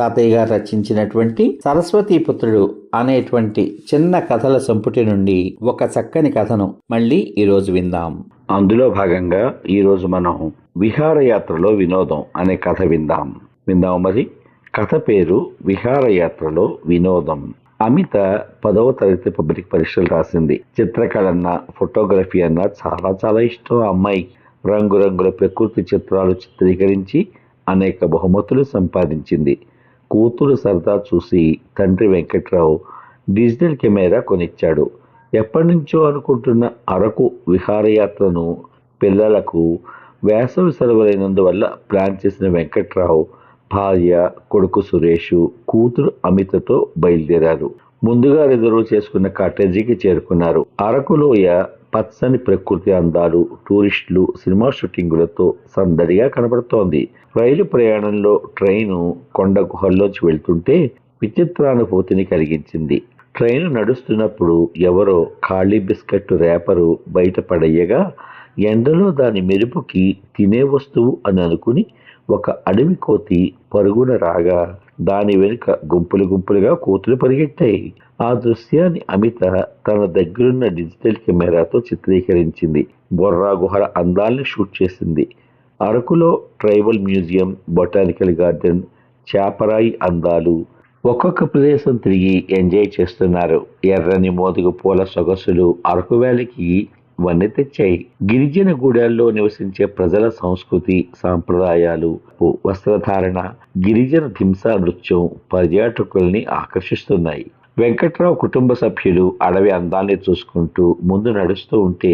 తాతయ్య గారు రచించినటువంటి సరస్వతీ పుత్రుడు అనేటువంటి చిన్న కథల సంపుటి నుండి ఒక చక్కని కథను మళ్ళీ ఈరోజు విందాం. అందులో భాగంగా ఈరోజు మనం విహారయాత్రలో వినోదం అనే కథ విందాం. విందాం మరి? కథ పేరు విహారయాత్రలో వినోదం. అమిత పదవ తరగతి పబ్లిక్ పరీక్షలు రాసింది. చిత్రకళన్న ఫోటోగ్రఫీ అన్న చాలా చాలా ఇష్టం ఆ అమ్మాయి. రంగురంగుల ప్రకృతి చిత్రాలు చిత్రీకరించి అనేక బహుమతులు సంపాదించింది. కూతురు సరదా చూసి తండ్రి వెంకట్రావు డిజిటల్ కెమెరా కొనిచ్చాడు. ఎప్పటినుంచో అనుకుంటున్న అరకు విహారయాత్రను పిల్లలకు వేసవి సెలవులైనందువల్ల ప్లాన్ చేసిన వెంకట్రావు భార్య కొడుకు సురేష్ కూతురు అమితతో బయలుదేరారు. ముందుగా రిజర్వ్ చేసుకున్న కాటేజీకి చేరుకున్నారు. అరకులోయ పచ్చని ప్రకృతి అందాలు టూరిస్టులు సినిమా షూటింగులతో సందడిగా కనబడుతోంది. రైలు ప్రయాణంలో ట్రైను కొండ గుహల్లోంచి వెళ్తుంటే విచిత్రానుభూతిని కలిగించింది. ట్రైను నడుస్తున్నప్పుడు ఎవరో ఖాళీ బిస్కెట్ రేపరు బయట పడేయగా ఎండలో దాని మెరుపుకి తినే వస్తువు అని అనుకుని ఒక అడవి కోతి పరుగున రాగా దాని వెనుక గుంపులు గుంపులుగా కోతులు పరిగెట్టాయి ఆ దృశ్యాన్ని అమిత తన దగ్గరున్న డిజిటల్ కెమెరాతో చిత్రీకరించింది. బొర్రా గుహల అందాల్ని షూట్ చేసింది. అరకులో tribal museum botanical garden Chaparai అందాలు. ఒక్కొక్క ప్రదేశం తిరిగి ఎంజాయ్ చేస్తున్నారు. ఎర్రని మోదుగు పూల సొగసులు అరకు వ్యాలీకి వన్నె తెచ్చాయి. గిరిజన గూడెల్లో నివసించే ప్రజల సంస్కృతి సాంప్రదాయాలు వస్త్రధారణ గిరిజన హింసా నృత్యం పర్యాటకుల్ని ఆకర్షిస్తున్నాయి. వెంకట్రావు కుటుంబ సభ్యులు అడవి అందాన్ని చూసుకుంటూ ముందు నడుస్తూ ఉంటే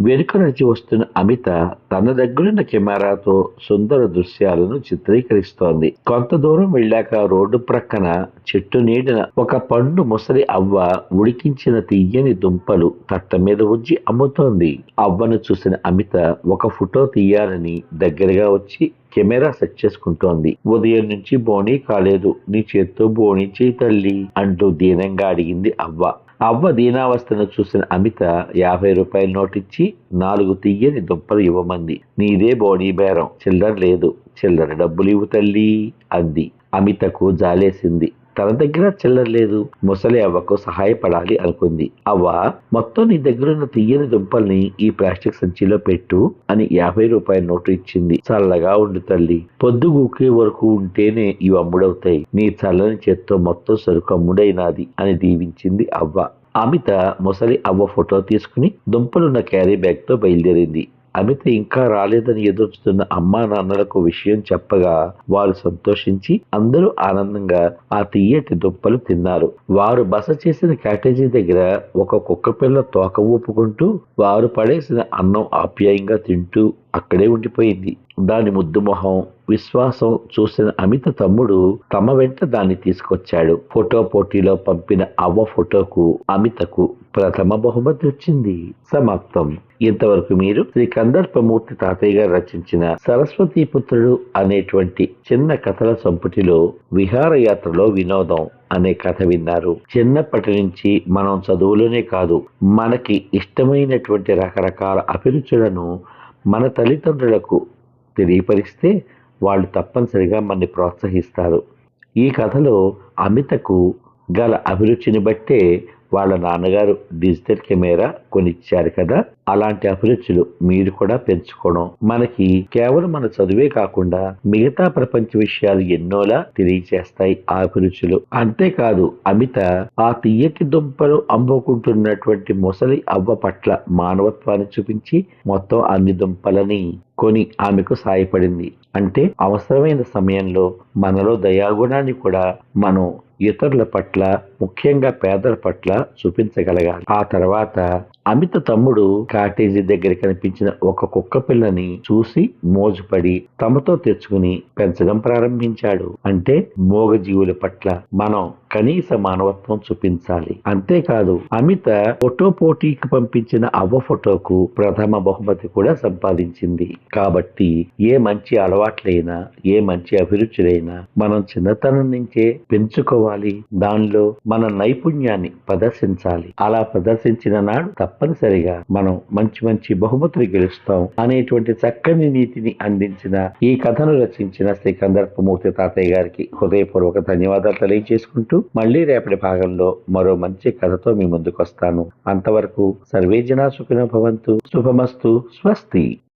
వెనుక నడిచి వస్తున్న అమిత తన దగ్గరున్న కెమెరాతో సుందర దృశ్యాలను చిత్రీకరిస్తోంది. కొంత దూరం వెళ్ళాక రోడ్డు ప్రక్కన చెట్టు నీడిన ఒక పండు ముసలి అవ్వ ఉడికించిన తీయని దుంపలు తట్ట మీద ఉంచి అమ్ముతోంది. అవ్వను చూసిన అమిత ఒక ఫోటో తీయాలని దగ్గరగా వచ్చి కెమెరా సెట్ చేసుకుంటోంది. ఉదయం నుంచి బోనీ కాలేదు. నీ చేత్తో బోనీ చేయి తల్లి అంటూ దీనంగా అడిగింది అవ్వ. అవ్వ దీనావస్థను చూసిన అమిత యాభై రూపాయల నోటిచ్చి నాలుగు తీయని దుంపలు ఇవ్వమంది. నీదే బోనీ బేరం. చిల్లర లేదు. చిల్లర డబ్బులు ఇవ్వు తల్లి అంది. అమితకు జాలేసింది. తన దగ్గర చిల్లర లేదు. ముసలి అవ్వకు సహాయపడాలి అనుకుంది. అవ్వ మొత్తం నీ దగ్గరున్న తీయని దుంపల్ని ఈ ప్లాస్టిక్ సంచిలో పెట్టు అని యాభై రూపాయల నోటు ఇచ్చింది. చల్లగా ఉండు తల్లి. పొద్దు గూకే వరకు ఉంటేనే ఇవి అమ్ముడవుతాయి. నీ చల్లని చేత్తో మొత్తం సరుకు అమ్ముడైనాది అని దీవించింది అవ్వ. అమిత ముసలి అవ్వ ఫోటో తీసుకుని దుంపలున్న క్యారీ బ్యాగ్తో బయలుదేరింది. అమిత ఇంకా రాలేదని ఎదురుస్తున్న అమ్మా నాన్నలకు విషయం చెప్పగా వారు సంతోషించి అందరూ ఆనందంగా ఆ తీయటి దుప్పలు తిన్నారు. వారు బస చేసిన క్యాటేజీ దగ్గర ఒక కుక్క పిల్ల తోక ఊపుకుంటూ వారు పడేసిన అన్నం ఆప్యాయంగా తింటూ అక్కడే ఉండిపోయింది. దాని ముద్దు మొహం విశ్వాసం చూసిన అమిత తమ్ముడు తమ వెంట దాన్ని తీసుకొచ్చాడు. ఫోటో పోటీలో పంపిన అవ్వ ఫోటోకు అమితకు ప్రథమ బహుమతి వచ్చింది. సమాప్తం. ఇంతవరకు మీరు శ్రీ కందర్పమూర్తి తాతయ్య గారు రచించిన సరస్వతీ పుత్రుడు అనేటువంటి చిన్న కథల సంపుటిలో విహారయాత్రలో వినోదం అనే కథ విన్నారు. చిన్నప్పటి నుంచి మనం చదువులోనే కాదు మనకి ఇష్టమైనటువంటి రకరకాల అభిరుచులను మన తల్లిదండ్రులకు తెలియపరిస్తే వాళ్ళు తప్పనిసరిగా మనని ప్రోత్సహిస్తారు. ఈ కథలో అమితకు గల అభిరుచిని బట్టే వాళ్ళ నాన్నగారు డిజిటల్ కెమెరా కొనిచ్చారు కదా అలాంటి అభిరుచులు మీరు కూడా పెంచుకోవడం మనకి కేవలం మన చదువే కాకుండా మిగతా ప్రపంచ విషయాలు ఎన్నోలా తెలియజేస్తాయి ఆ అభిరుచులు. అంతేకాదు అమిత ఆ తియ్యకి దుంపలు అమ్ముకుంటున్నటువంటి ముసలి అవ్వ పట్ల మానవత్వాన్ని చూపించి మొత్తం అన్ని దుంపలని కొని ఆమెకు సాయపడింది. అంటే అవసరమైన సమయంలో మనలో దయాగుణాన్ని కూడా మనం ఇతరుల పట్ల ముఖ్యంగా పేదల పట్ల చూపించగలగాలి. ఆ తర్వాత అమిత తమ్ముడు కాటేజీ దగ్గర కనిపించిన ఒక కుక్క పిల్లని చూసి మోజుపడి తమతో తెచ్చుకుని పెంచడం ప్రారంభించాడు. అంటే మూగజీవుల పట్ల మనం కనీస మానవత్వం చూపించాలి. అంతేకాదు అమిత ఫోటో పోటీకి పంపించిన అవ్వ ఫోటోకు ప్రథమ బహుమతి కూడా సంపాదించింది. కాబట్టి ఏ మంచి అలవాట్లైనా ఏ మంచి అభిరుచులైనా మనం చిన్నతనం నుంచే పెంచుకోవాలి. దానిలో మన నైపుణ్యాన్ని ప్రదర్శించాలి. అలా ప్రదర్శించిన నాడు తప్పనిసరిగా మనం మంచి మంచి బహుమతులు గెలుస్తాం అనేటువంటి చక్కని నీతిని అందించిన ఈ కథను రచించిన శ్రీ కందర్పమూర్తి తాతయ్య గారికి హృదయపూర్వక ధన్యవాదాలు తెలియజేసుకుంటూ మళ్ళీ రేపటి భాగంలో మరో మంచి కథతో మీ ముందుకు వస్తాను అంతవరకు సర్వేజనా సుఖినో భవంతు. శుభమస్తు. స్వస్తి.